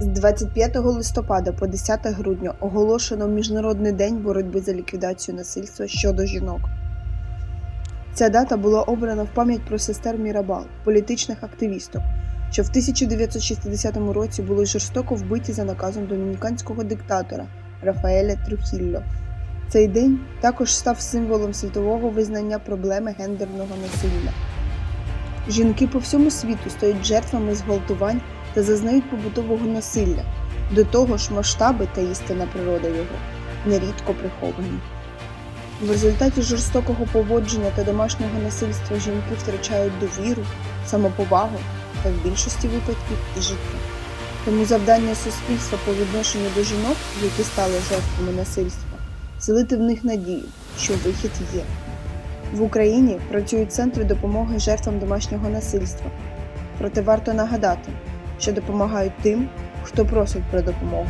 25 листопада по 10 грудня оголошено Міжнародний день боротьби за ліквідацію насильства щодо жінок. Ця дата була обрана в пам'ять про сестер Мірабал, політичних активісток, що в 1960 році були жорстоко вбиті за наказом домініканського диктатора Рафаеля Трухілло. Цей день також став символом світового визнання проблеми гендерного насилля. Жінки по всьому світу стають жертвами зґвалтувань та зазнають побутового насилля. До того ж, масштаби та істинна природа його нерідко приховані. В результаті жорстокого поводження та домашнього насильства жінки втрачають довіру, самоповагу та в більшості випадків і життя. Тому завдання суспільства по відношенню до жінок, які стали жертвами насильства, вселити в них надію, що вихід є. В Україні працюють центри допомоги жертвам домашнього насильства. Проте варто нагадати, що допомагають тим, хто просить про допомогу.